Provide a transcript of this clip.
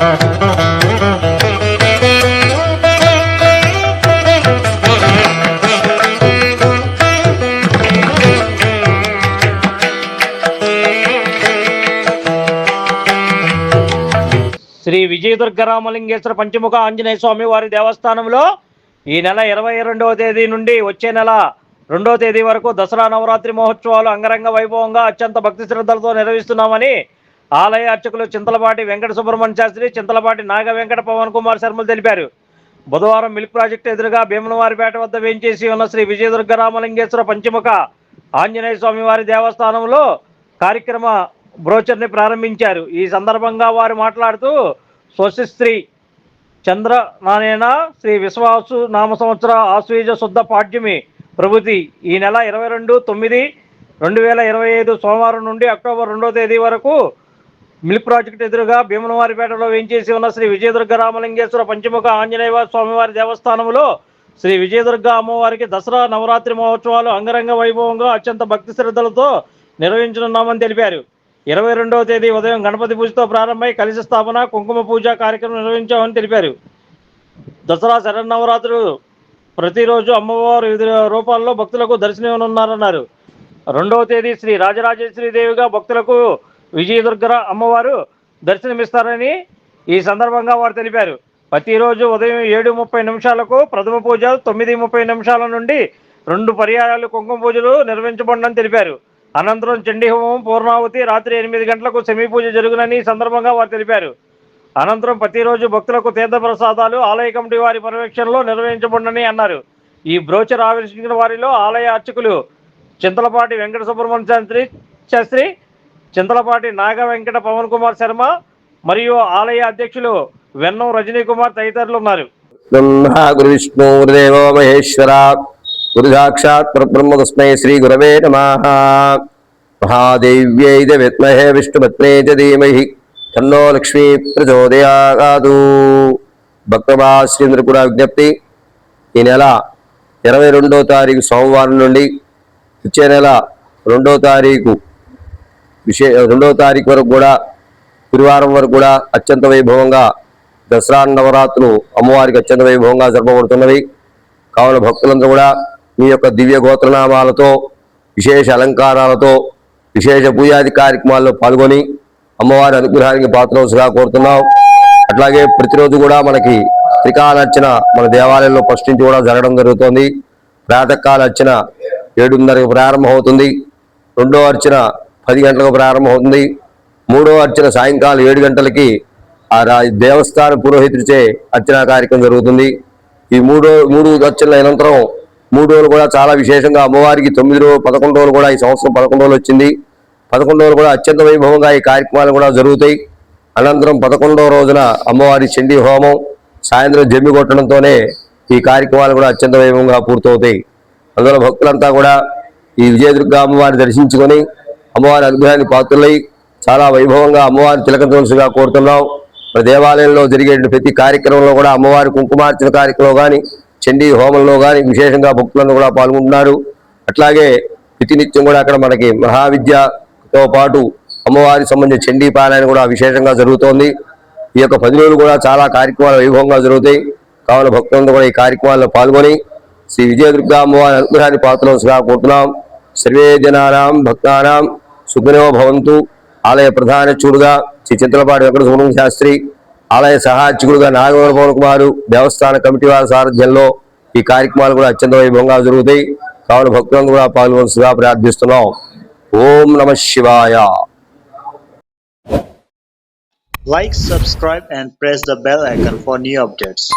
శ్రీ విజయదుర్గ రామలింగేశ్వర పంచముఖ ఆంజనేయ స్వామి వారి దేవస్థానంలో ఈ నెల ఇరవై రెండవ తేదీ నుండి వచ్చే నెల రెండవ తేదీ వరకు దసరా నవరాత్రి మహోత్సవాలు అంగరంగ వైభవంగా అత్యంత భక్తి శ్రద్ధలతో నిర్వహిస్తున్నామని ఆలయ అర్చకులు చింతలపాటి వెంకట సుబ్రహ్మణ్య శాస్త్రి చింతలపాటి నాగ వెంకట పవన్ కుమార్ శర్మలు తెలిపారు. బుధవారం మిల్క్ ప్రాజెక్టు ఎదురుగా భీమనవారిపేట వద్ద వేంచేసి ఉన్న శ్రీ విజయదుర్గ రామలింగేశ్వర పంచముఖ ఆంజనేయ స్వామివారి దేవస్థానంలో కార్యక్రమ బ్రోచర్ని ప్రారంభించారు. ఈ సందర్భంగా వారు మాట్లాడుతూ స్వశిశ్రీ చంద్ర నానేన శ్రీ విశ్వాసు నామ సంవత్సర ఆశ్వీజ శుద్ధ పాఠ్యమి ప్రభుతి ఈ నెల ఇరవై రెండు తొమ్మిది రెండు వేల ఇరవై ఐదు సోమవారం నుండి అక్టోబర్ రెండో తేదీ వరకు మిల్క్ ప్రాజెక్టు ఎదురుగా భీమనవారిపేటలో వేంచేసి ఉన్న శ్రీ విజయదుర్గ రామలింగేశ్వర పంచముఖ ఆంజనేయ స్వామివారి దేవస్థానంలో శ్రీ విజయదుర్గ అమ్మవారికి దసరా నవరాత్రి మహోత్సవాలు అంగరంగ వైభవంగా అత్యంత భక్తి శ్రద్ధలతో నిర్వహించనున్నామని తెలిపారు. ఇరవై రెండవ తేదీ ఉదయం గణపతి పూజతో ప్రారంభమై కలిసి స్థాపన కుంకుమ పూజ కార్యక్రమం నిర్వహించామని తెలిపారు. దసరా శరన్నవరాత్రులు ప్రతిరోజు అమ్మవారు వివిధ రూపాల్లో భక్తులకు దర్శనమనున్నారన్నారు రెండవ తేదీ శ్రీ రాజరాజేశ్వరి దేవిగా భక్తులకు విజయదుర్గర అమ్మవారు దర్శనమిస్తారని ఈ సందర్భంగా వారు తెలిపారు. ప్రతిరోజు ఉదయం ఏడు ముప్పై నిమిషాలకు ప్రథమ పూజ తొమ్మిది ముప్పై నిమిషాల నుండి రెండు పర్యాయాలు కుంకుమ పూజలు నిర్వహించబడినని తెలిపారు. అనంతరం చండీ హోమం పూర్ణావతి రాత్రి ఎనిమిది గంటలకు సెమీ పూజ జరుగునని ఈ సందర్భంగా వారు తెలిపారు. అనంతరం ప్రతిరోజు భక్తులకు తీర్థ ప్రసాదాలు ఆలయ కమిటీ వారి పర్యవేక్షణలో నిర్వహించబడినని అన్నారు. ఈ బ్రోచర్ ఆవిష్కరించిన వారిలో ఆలయ అర్చకులు చింతలపాటి వెంకట సుబ్రహ్మణ్య శాస్త్రి శాస్త్రి చింతలపాటి నాగ వెంకట పవన్ కుమార్ శర్మ మరియు ఆలయ అధ్యక్షులు వెన్నం రజనీ కుమార్ తదితరులు ఉన్నారు. బ్రహ్మ గురు విష్ణు గురుదేవో మహేశ్వర గురు సాక్షాత్ పరబ్రహ్మ తస్మై శ్రీ గురవే నమ. మహాదేవ్యై చ విద్మహే విష్ణుపత్నే ధీమహి. తన్నో లక్ష్మీ ప్రచోదయాదు భక్తవాశ్రీంద్ర కూడా విజ్ఞప్తి ఈ నెల ఇరవై రెండో తారీఖు సోమవారం నుండి వచ్చే నెల రెండో తారీఖు విశే రెండవ తారీఖు వరకు కూడా గురువారం వరకు కూడా అత్యంత వైభవంగా దసరా నవరాత్రులు అమ్మవారికి అత్యంత వైభవంగా జరపబడుతున్నవి. కావున భక్తులందరూ కూడా మీ యొక్క దివ్య గోత్రనామాలతో విశేష అలంకారాలతో విశేష పూజాది కార్యక్రమాల్లో పాల్గొని అమ్మవారి అనుగ్రహానికి పాత్రవసుగా కోరుతున్నాం. అట్లాగే ప్రతిరోజు కూడా మనకి త్రికాలర్చన మన దేవాలయంలో ఫస్ట్ నుంచి కూడా జరగడం జరుగుతుంది. ప్రాతకాల అర్చన ఏడున్నరకు ప్రారంభమవుతుంది. రెండో అర్చన పది గంటలకు ప్రారంభమవుతుంది మూడో అర్చన సాయంకాలం ఏడు గంటలకి ఆ రా- దేవస్థాన పురోహితుడిచే అర్చనా కార్యక్రమం జరుగుతుంది. ఈ మూడో మూడు అర్చనల అనంతరం మూడు రోజులు కూడా చాలా విశేషంగా అమ్మవారికి తొమ్మిది రోజులు పదకొండు రోజులు కూడా ఈ సంవత్సరం పదకొండు రోజులు వచ్చింది. పదకొండు రోజులు కూడా అత్యంత వైభవంగా ఈ కార్యక్రమాలు కూడా జరుగుతాయి. అనంతరం పదకొండవ రోజున అమ్మవారి చండీ హోమం సాయంత్రం జమ్మి కొట్టడంతోనే ఈ కార్యక్రమాలు కూడా అత్యంత వైభవంగా పూర్తవుతాయి. అందులో భక్తులంతా కూడా ఈ విజయదుర్గ అమ్మవారిని దర్శించుకొని అమ్మవారి అనుగ్రహాన్ని పాత్రలై చాలా వైభవంగా అమ్మవారి తిలకంతలుసుగా కోరుతున్నాం. మన దేవాలయంలో జరిగే ప్రతి కార్యక్రమంలో కూడా అమ్మవారి కుంకుమార్చన కార్యక్రమంలో కానీ చండీ హోమంలో కానీ విశేషంగా భక్తులను కూడా పాల్గొంటున్నారు. అట్లాగే ప్రతినిత్యం కూడా అక్కడ మనకి మహావిద్యతో పాటు అమ్మవారికి సంబంధించిన చండీ పారాయణ కూడా విశేషంగా జరుగుతోంది. ఈ యొక్క పది రోజులు కూడా చాలా కార్యక్రమాలు వైభవంగా జరుగుతాయి. కావున భక్తులందరూ కూడా ఈ కార్యక్రమాల్లో పాల్గొని శ్రీ విజయదుర్గా అమ్మవారి అనుగ్రహాన్ని పాత్రలుగా కోరుతున్నాం. సర్వే జనానాం భక్తానాం సుఖినో భవంతు. ఆలయ ప్రధాన చూడుగా శ్రీ చింతలపాటి వెంకట సుబ్రహ్మణ్య శాస్త్రి ఆలయ సహాయకుడుగా నాగవర పవన్ కుమారు దేవస్థాన కమిటీ వారి సారథ్యంలో ఈ కార్యక్రమాలు కూడా అత్యంత వైభవంగా జరుగుతాయి. కావున భక్తులను కూడా పాల్గొనసుగా ప్రార్థిస్తున్నాం. ఓం నమ శివాయ. Like subscribe and press the bell icon for new updates